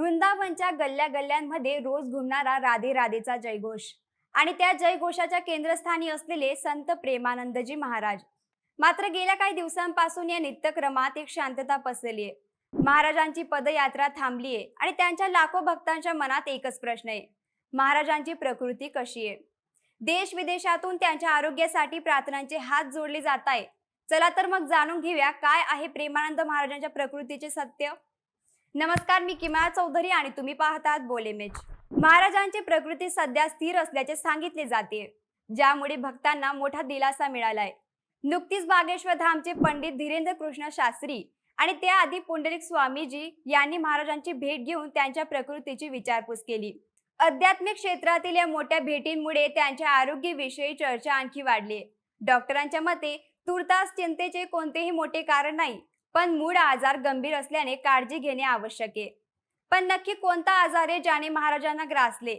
वृंदावनच्या गल्ल्या गल्ल्यांमध्ये रोज घुमणारा राधे राधेचा जयघोष. आणि त्या जयघोषाच्या केंद्रस्थानी असलेले संत प्रेमानंदजी महाराज. मात्र गेल्या काही दिवसांपासून या नित्यक्रमात एक शांतता पसरली आहे. महाराजांची पदयात्रा थांबली आहे आणि त्यांच्या लाखो भक्तांच्या मनात एकच प्रश्न आहे. महाराजांची प्रकृती कशी आहे? देश विदेशातून त्यांच्या आरोग्यासाठी प्रार्थनांचे हात जोडले जात आहे. चला तर मग जाणून घेऊया काय आहे प्रेमानंद महाराजांच्या प्रकृतीचे सत्य? नमस्कार मी किमा चौधरी आणि तुम्ही पाहतात बोलेमेज महाराजांची प्रकृती सध्या स्थिर असल्याचे सांगितले जाते ज्यामुळे भक्तांना मोठा दिलासा मिळालाय. नुकतीच बागेश्वर धामचे पंडित धीरेंद्र कृष्ण शास्त्री आणि त्याआधी पुंडलिक स्वामीजी यांनी महाराजांची भेट घेऊन त्यांच्या प्रकृतीची विचारपूस केली. आध्यात्मिक क्षेत्रातील या मोठ्या भेटींमुळे त्यांच्या आरोग्याविषयी चर्चा आणखी वाढली. डॉक्टरांच्या मते तुर्तास चिंतेचे कोणतेही मोठे कारण नाही पण मूळ आजार गंभीर असल्याने काळजी घेणे आवश्यक आहे. पण नक्की कोणता आजार आहे ज्याने महाराजांना ग्रासले?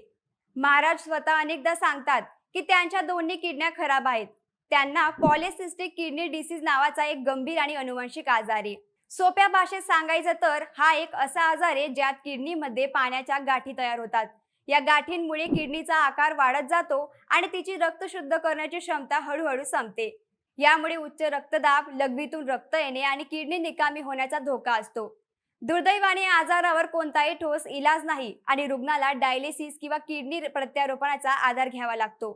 महाराज स्वतः अनेकदा सांगतात की त्यांच्या दोन्ही किडन्या खराब आहेत. त्यांना पॉलिसिस्टिक किडनी डिसीज नावाचा एक गंभीर आणि अनुवंशिक आजार आहे. सोप्या भाषेत सांगायचं तर हा एक असा आजार आहे ज्यात किडनीमध्ये पाण्याच्या गाठी तयार होतात. या गाठींमुळे किडनीचा आकार वाढत जातो आणि तिची रक्त शुद्ध करण्याची क्षमता हळूहळू संपते. यामुळे उच्च रक्तदाब लघवीतून रक्त येणे आणि किडनी निकामी होण्याचा धोका असतो. दुर्दैवाने आजारावर कोणताही ठोस इलाज नाही आणि रुग्णाला डायलिसिस किंवा किडनी प्रत्यारोपणाचा आधार घ्यावा लागतो.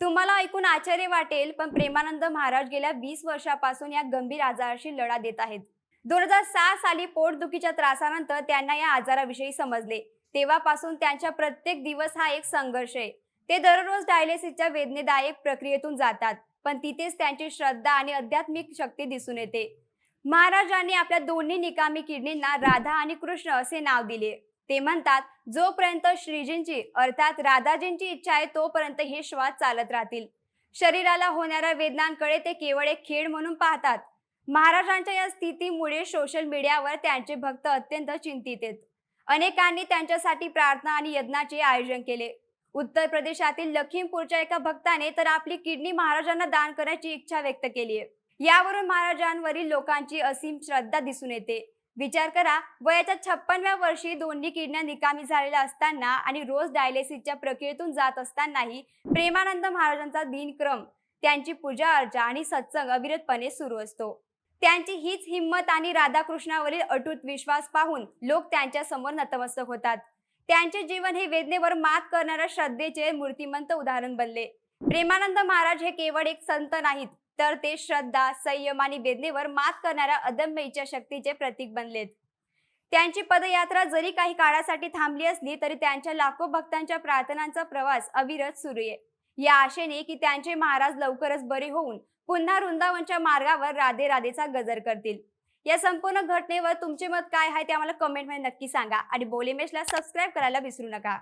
तुम्हाला ऐकून आश्चर्य वाटेल पण प्रेमानंद महाराज गेल्या वीस वर्षापासून या गंभीर आजाराशी लढा देत आहेत. दोन हजार सहा साली पोटदुखीच्या त्रासानंतर त्यांना या आजाराविषयी समजले. तेव्हापासून त्यांच्या प्रत्येक दिवस हा एक संघर्ष आहे. ते दररोज डायलिसिसच्या वेदनेदायक प्रक्रियेतून जातात. पण तिथेच त्यांची श्रद्धा आणि आध्यात्मिक शक्ती दिसून येते. महाराजांनी आपल्या दोन्ही निकामी किडनींना राधा आणि कृष्ण असे नाव दिले. ते म्हणतात जोपर्यंत श्रीजींची अर्थात राधाजींची इच्छा आहे तोपर्यंत हे श्वास चालत राहतील. शरीराला होणाऱ्या वेदनांकडे ते केवळ एक खेळ म्हणून पाहतात. महाराजांच्या या स्थितीमुळे सोशल मीडियावर त्यांचे भक्त अत्यंत चिंतित आहेत. अनेकांनी त्यांच्यासाठी प्रार्थना आणि यज्ञाचे आयोजन केले. उत्तर प्रदेशातील लखीमपूरच्या एका भक्ताने तर आपली किडनी महाराजांना दान करण्याची इच्छा व्यक्त केली आहे. यावरून महाराजांवरील लोकांची असीम श्रद्धा दिसून येते. विचार करा वयाच्या छप्पनव्या वर्षी दोन्ही किडण्या निकामी झालेल्या असताना आणि रोज डायलिसिसच्या प्रक्रियेतून जात असतानाही प्रेमानंद महाराजांचा दिनक्रम त्यांची पूजा अर्चा आणि सत्संग अविरतपणे सुरू असतो. त्यांची हीच हिंमत आणि राधाकृष्णावरील अटूट विश्वास पाहून लोक त्यांच्यासमोर नतमस्तक होतात. त्यांचे जीवन हे वेदनेवर मात करणाऱ्या श्रद्धेचे मूर्तिमंत उदाहरण बनले. प्रेमानंद महाराज हे केवळ एक संत नाहीत तर ते श्रद्धा संयम आणि वेदनेवर मात करणाऱ्या अदम्य इच्छाशक्तीचे प्रतीक बनलेत. त्यांची पदयात्रा जरी काही काळासाठी थांबली असली तरी त्यांच्या लाखो भक्तांच्या प्रार्थनांचा प्रवास अविरत सुरू आहे. या आशेने की त्यांचे महाराज लवकरच बरे होऊन पुन्हा वृंदावनच्या मार्गावर राधे राधेचा गजर करतील. या संपूर्ण घटनेवर तुमचे मत काय आहे ते आम्हाला कमेंटमध्ये नक्की सांगा. आणि बोलीमेशला सबस्क्राईब करायला विसरू नका.